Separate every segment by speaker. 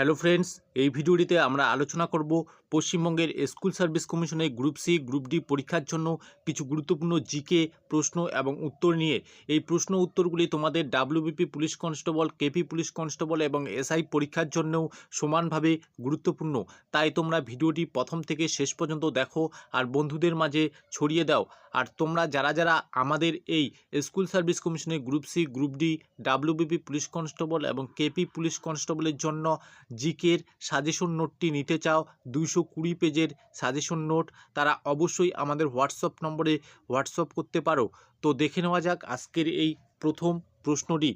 Speaker 1: Hello friends এই ভিডিওটিতে আমরা আলোচনা করব পশ্চিমবঙ্গের স্কুল সার্ভিস কমিশনে গ্রুপ সি, গ্রুপ ডি পরীক্ষার জন্য কিছু গুরুত্বপূর্ণ জিকে প্রশ্ন এবং উত্তর নিয়ে এই প্রশ্ন উত্তরগুলি তোমাদের WBP police constable, KP police constable এবং এসআই পরীক্ষার জন্যও সমানভাবে গুরুত্বপূর্ণ। তাই তোমরা ভিডিওটি প্রথম থেকে শেষ পর্যন্ত দেখো আর বন্ধুদের মাঝে ছড়িয়ে দাও। আর তোমরা যারা যারা আমাদের এই স্কুল সার্ভিস কমিশনে group C, group D, WBP police constable এবং কেপি পুলিশ কনস্টেবলের জন্য জিকের সাজেশন নোটটি নিতে চাও, দুইশো কুড়ি পেজের সাজেশন নোট তারা অবশ্যই আমাদের হোয়াটসঅ্যাপ নম্বরে হোয়াটসঅ্যাপ করতে পারো। তো দেখে নেওয়া যাক আজকের এই প্রথম প্রশ্নটি।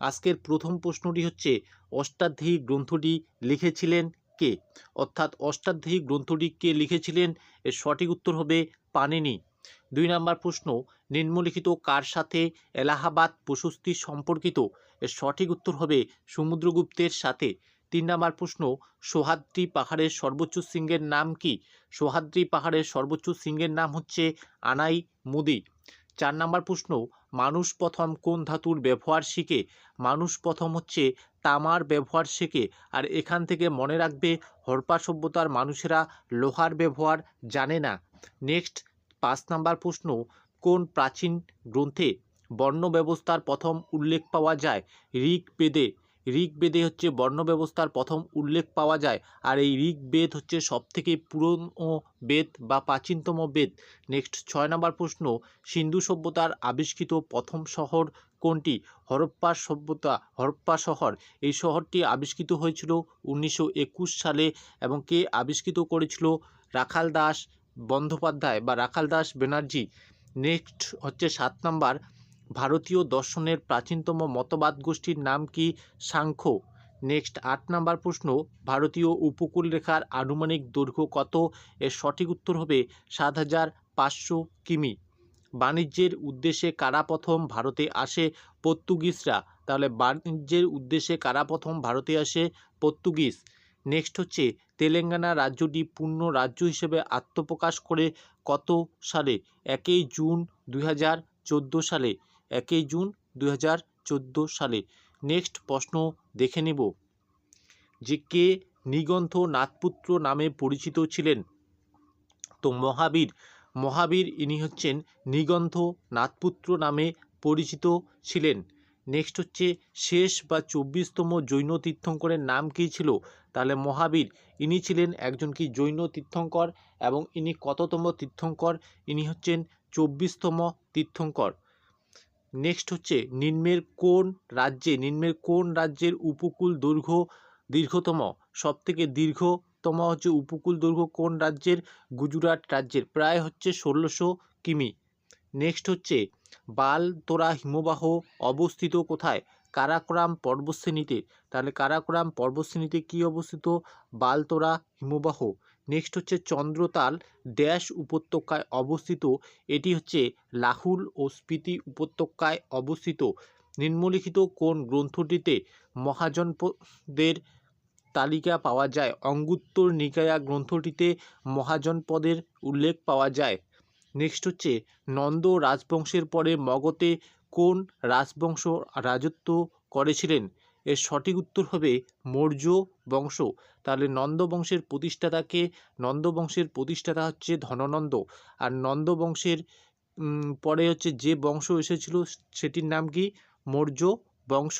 Speaker 1: আজকের প্রথম প্রশ্নটি হচ্ছে, অষ্টাধ্যায়ী গ্রন্থটি লিখেছিলেন কে? অর্থাৎ অষ্টাধ্যায়ী গ্রন্থটি কে লিখেছিলেন? এর সঠিক উত্তর হবে পানিনি। দুই নম্বর প্রশ্ন, নিম্নলিখিত কার সাথে এলাহাবাদ প্রশস্তি সম্পর্কিত? এর সঠিক উত্তর হবে সমুদ্রগুপ্তের সাথে। তিন নম্বর প্রশ্ন, সোহাদ্রি পাহাড়ের সর্বোচ্চ শৃঙ্গের নাম কি? সোহাদ্রি পাহাড়ের সর্বোচ্চ শৃঙ্গের নাম হচ্ছে আনাই মুদি। চার নম্বর প্রশ্ন, মানুষ প্রথম কোন ধাতুর ব্যবহার শিখে? মানুষ প্রথম হচ্ছে তামার ব্যবহার শেখে আর এখান থেকে মনে রাখবে হরপা সভ্যতার মানুষেরা লোহার ব্যবহার জানে না। নেক্সট, পাঁচ নাম্বার প্রশ্ন, কোন প্রাচীন গ্রন্থে বর্ণ ব্যবস্থার প্রথম উল্লেখ পাওয়া যায়? ঋক ঋগ্বেদে ঋগ্বেদে হচ্ছে বর্ণ ব্যবস্থার প্রথম উল্লেখ পাওয়া যায়, আর এই ঋগ্বেদ হচ্ছে সবথেকে পুরনো বেদ বা প্রাচীনতম বেদ। নেক্সট ছয় নম্বর প্রশ্ন, সিন্ধু সভ্যতার আবিষ্কৃত প্রথম শহর কোনটি? হরপ্পা সভ্যতা, হরপ্পা শহর। এই শহরটি আবিষ্কৃত হয়েছিল উনিশশো একুশ সালে এবং কে আবিষ্কৃত করেছিল? রাখাল দাস বন্দ্যোপাধ্যায় বা রাখাল দাস ব্যানার্জি। নেক্সট হচ্ছে সাত নাম্বার ভারতীয় দর্শনের প্রাচীনতম মতবাদ গোষ্ঠীর নাম কি সাংখ্য? নেক্সট আট নাম্বার প্রশ্ন, ভারতীয় উপকূল রেখার আনুমানিক দৈর্ঘ্য কত? এর সঠিক উত্তর হবে সাত হাজার পাঁচশো কিমি। বাণিজ্যের উদ্দেশ্যে কারা প্রথম ভারতে আসে পর্তুগিজরা? তাহলে বাণিজ্যের উদ্দেশ্যে কারা প্রথম ভারতে আসে পর্তুগিজ? নেক্সট হচ্ছে, তেলেঙ্গানা রাজ্যটি পূর্ণ রাজ্য হিসেবে আত্মপ্রকাশ করে কত সালে? একই জুন দুই হাজার চোদ্দ সালে। একই জুন দুই হাজার চোদ্দ সালে। নেক্সট প্রশ্ন দেখে নেব। যে কে নিগন্থ নাথপুত্র নামে পরিচিত ছিলেন? তো মহাবীর। মহাবীর ইনি হচ্ছেন নিগন্থ নাথপুত্র নামে পরিচিত ছিলেন। নেক্সট হচ্ছে, শেষ বা চব্বিশতম জৈন তীর্থঙ্করের নাম কী ছিল? তাহলে মহাবীর, ইনি ছিলেন একজন কি জৈন তীর্থঙ্কর এবং ইনি কততম তীর্থঙ্কর? ইনি হচ্ছেন চব্বিশতম তীর্থঙ্কর। নেক্সট হচ্ছে নিম্নের কোন রাজ্যে, নিম্নের কোন রাজ্যের উপকূল দৈর্ঘ্য দীর্ঘতম? সবথেকে দীর্ঘতম হচ্ছে উপকূল দৈর্ঘ্য কোন রাজ্যের? গুজরাট রাজ্যের, প্রায় হচ্ছে ষোলোশো কিমি। নেক্সট হচ্ছে বালতোরা হিমবাহ অবস্থিত কোথায়? কারাকোরাম পর্বতশ্রেণীতে। তাহলে কারাকোরাম পর্বতশ্রেণীতে কী অবস্থিত? বালতোরা হিমবাহ। নেক্সট হচ্ছে চন্দ্রতাল ড্যাশ উপত্যকায় অবস্থিত। এটি হচ্ছে লাহুল ও স্পিতি উপত্যকায় অবস্থিত। নিম্নলিখিত কোন গ্রন্থটিতে মহাজনপদের তালিকা পাওয়া যায়? অঙ্গুত্তর নিকায়া গ্রন্থটিতে মহাজনপদের উল্লেখ পাওয়া যায়। নেক্সট হচ্ছে নন্দ রাজবংশের পরে মগধে কোন রাজবংশ রাজত্ব করেছিলেন? এর সঠিক উত্তর হবে মৌর্য বংশ। তাহলে নন্দ বংশের প্রতিষ্ঠাতাকে, নন্দ বংশের প্রতিষ্ঠাতা হচ্ছে ধননন্দ। আর নন্দ বংশের পরে হচ্ছে যে বংশ এসেছিল সেটির নাম কি? মৌর্য বংশ।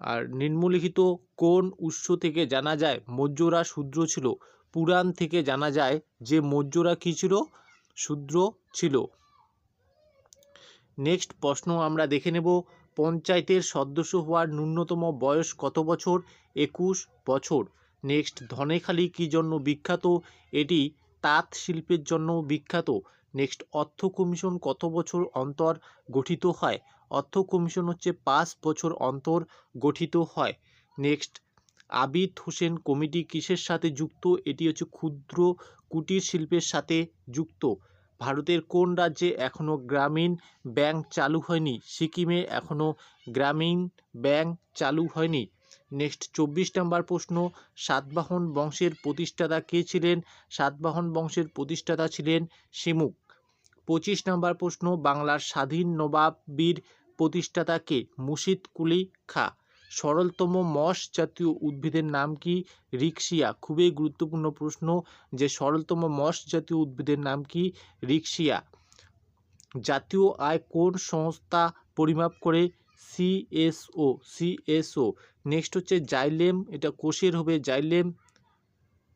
Speaker 1: আর নিম্নলিখিত কোন উৎস থেকে জানা যায় মৌর্যরা শূদ্র ছিল? পুরাণ থেকে জানা যায় যে মৌর্যরা কী ছিল? শূদ্র ছিল। নেক্সট প্রশ্ন আমরা দেখে নেব পঞ্চায়েতের সদস্য হওয়ার ন্যূনতম বয়স কত বছর? একুশ বছর। নেক্সট, ধনেখালি কী জন্য বিখ্যাত? এটি তাঁত শিল্পের জন্য বিখ্যাত। নেক্সট, অর্থ কমিশন কত বছর অন্তর গঠিত হয়? অর্থ কমিশন হচ্ছে পাঁচ বছর অন্তর গঠিত হয়। নেক্সট, আবিদ হোসেন কমিটি কিসের সাথে যুক্ত? এটি হচ্ছে ক্ষুদ্র কুটির শিল্পের সাথে যুক্ত। ভারতের কোন রাজ্যে এখনও গ্রামীণ ব্যাংক চালু হয়নি? সিকিমে এখনও গ্রামীণ ব্যাংক চালু হয়নি। নেক্সট চব্বিশ নম্বর প্রশ্ন, সাতবাহন বংশের প্রতিষ্ঠাতা কে ছিলেন? সাতবাহন বংশের প্রতিষ্ঠাতা ছিলেন শিমুক। পঁচিশ নম্বর প্রশ্ন, বাংলার স্বাধীন নবাবীর প্রতিষ্ঠাতা কে? মুর্শিদ কুলি খা। সরলতম মস জাতীয় উদ্ভিদের নাম কি রিক্সিয়া খুবই গুরুত্বপূর্ণ প্রশ্ন যে সরলতম মস জাতীয় উদ্ভিদের নাম কি রিক্সিয়া জাতীয় আয় কোন সংস্থা পরিমাপ করে সিএসও সিএসও নেক্সট হচ্ছে জাইলেম, এটা কোষের হবে। জাইলেম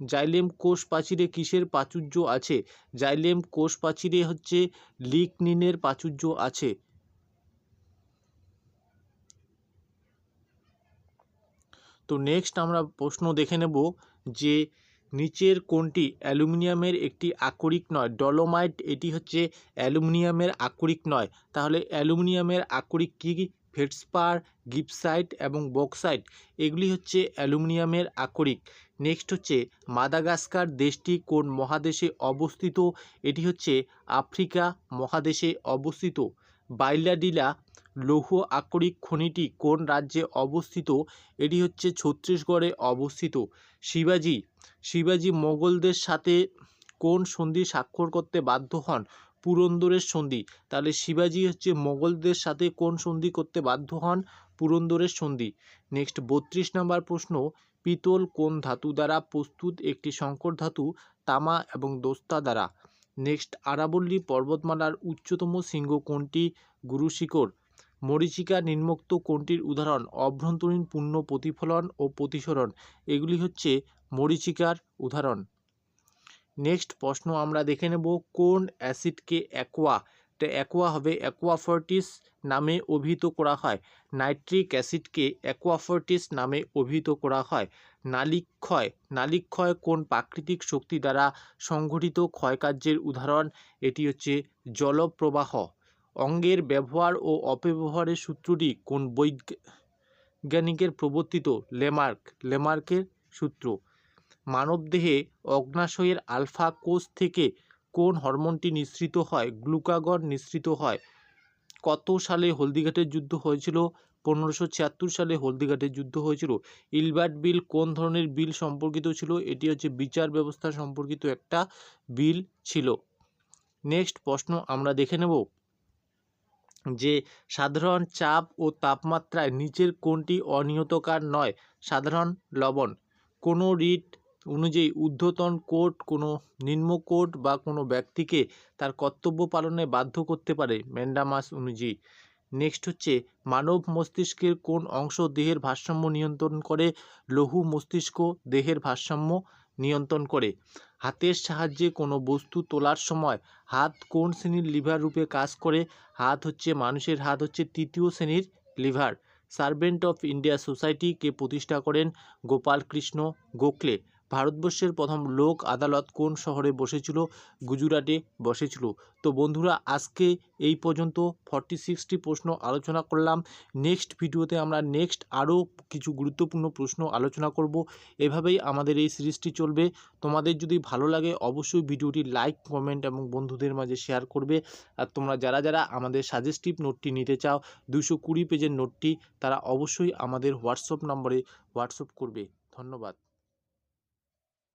Speaker 1: জাইলেম কোষ প্রাচীরে কিসের প্রাচুর্য আছে? জাইলেম কোষ প্রাচীরে হচ্ছে লিকনিনের প্রাচুর্য আছে। তো নেক্সট আমরা প্রশ্ন দেখে নেব যে নিচের কোনটি অ্যালুমিনিয়ামের একটি আকরিক নয়? ডলোমাইট এটি হচ্ছে অ্যালুমিনিয়ামের আকরিক নয়। তাহলে অ্যালুমিনিয়ামের আকরিক কী? কী ফেটসপার গিপসাইট এবং বক্সাইট এগুলি হচ্ছে অ্যালুমিনিয়ামের আকরিক। নেক্সট হচ্ছে মাদাগাস্কার দেশটি কোন মহাদেশে অবস্থিত? এটি হচ্ছে আফ্রিকা মহাদেশে অবস্থিত। বাইলাডিলা লৌহ আকরিক খনিটি কোন রাজ্যে অবস্থিত? এটি হচ্ছে ছত্তিশগড়ে অবস্থিত। শিবাজি শিবাজি মোগলদের সাথে কোন সন্ধি স্বাক্ষর করতে বাধ্য হন? পুরন্দরের সন্ধি। তাহলে শিবাজি হচ্ছে মোগলদের সাথে কোন সন্ধি করতে বাধ্য হন? পুরন্দরের সন্ধি। নেক্সট বত্রিশ নম্বর প্রশ্ন, পিতল কোন ধাতু দ্বারা প্রস্তুত? একটি সংকর ধাতু, তামা এবং দোস্তা দ্বারা। নেক্সট আরাবল্লী পর্বতমালার উচ্চতম শৃঙ্গ কোনটি? গুরুশিখর মরীচিকা নিম্নোক্ত কোনটির উদাহরণ? অভ্যন্তরীণ পূর্ণ প্রতিফলন ও প্রতিসরণ। এগুলি হচ্ছে মরীচিকার উদাহরণ। নেক্সট প্রশ্ন আমরা দেখে নেব, কোন অ্যাসিডকে অ্যাকোয়া? এটা অ্যাকোয়া হবে অ্যাকোয়াফর্টিস নামে অভিহিত করা হয়। নাইট্রিক অ্যাসিডকে অ্যাকোয়াফর্টিস নামে অভিহিত করা হয়। নালিক্ষয় নালিক্ষয় কোন প্রাকৃতিক শক্তি দ্বারা সংঘটিত ক্ষয়কার্যের উদাহরণ? এটি হচ্ছে জলপ্রবাহ। অঙ্গের ব্যবহার ও অপব্যবহারের সূত্রটি কোন বৈজ্ঞানিকের প্রবর্তিত? লেমার্ক। লেমার্কের সূত্র। মানবদেহে অগ্নাশয়ের আলফা কোষ থেকে কোন হরমোনটি নিঃসৃত হয়? গ্লুকাগন নিঃসৃত হয়। কত সালে হলদিঘাটের যুদ্ধ হয়েছিল? পনেরোশো ছিয়াত্তর সালে হলদিঘাটের যুদ্ধ হয়েছিল। ইলবার্ট বিল কোন ধরনের বিল সম্পর্কিত ছিল? এটি হচ্ছে বিচার ব্যবস্থা সম্পর্কিত একটা বিল ছিল। নেক্সট প্রশ্ন আমরা দেখে নেব। যে সাধারণ চাপ ও তাপমাত্রায় নিচের কোনটি অনিয়তকার নয়? সাধারণ লবণ। কোনো রিট অনুযায়ী ঊর্ধ্বতন কোর্ট কোনো নিম্ন কোর্ট বা কোনো ব্যক্তিকে তার কর্তব্য পালনে বাধ্য করতে পারে ম্যান্ডামাস অনুযায়ী। নেক্সট হচ্ছে, মানব মস্তিষ্কের কোন অংশ দেহের ভারসাম্য নিয়ন্ত্রণ করে? লঘু মস্তিষ্ক, দেহের ভারসাম্য নিয়ন্ত্রণ করে। হাতের সাহায্যে কোনো বস্তু তোলার সময় হাত কোন শ্রেণির লিভার রূপে কাজ করে? হাত হচ্ছে মানুষের, হাত হচ্ছে তৃতীয় শ্রেণির লিভার। সার্ভেন্ট অফ ইন্ডিয়া সোসাইটিকে প্রতিষ্ঠা করেন গোপাল কৃষ্ণ গোখলে। ভারতবর্ষের প্রথম লোক আদালত কোন শহরে বসেছিল? গুজরাটে বসেছিল। তো বন্ধুরা, আজকে এই পর্যন্ত ফর্টি সিক্সটি প্রশ্ন আলোচনা করলাম। নেক্সট ভিডিওতে আমরা নেক্সট আরও কিছু গুরুত্বপূর্ণ প্রশ্ন আলোচনা করব। এভাবেই আমাদের এই সিরিজটি চলবে। তোমাদের যদি ভালো লাগে, অবশ্যই ভিডিওটি লাইক কমেন্ট এবং বন্ধুদের মাঝে শেয়ার করবে। আর তোমরা যারা যারা আমাদের সাজেস্টিভ নোটটি নিতে চাও, দুশো কুড়ি পেজের নোটটি তারা অবশ্যই আমাদের হোয়াটসঅ্যাপ নম্বরে হোয়াটসঅ্যাপ করবে। ধন্যবাদ।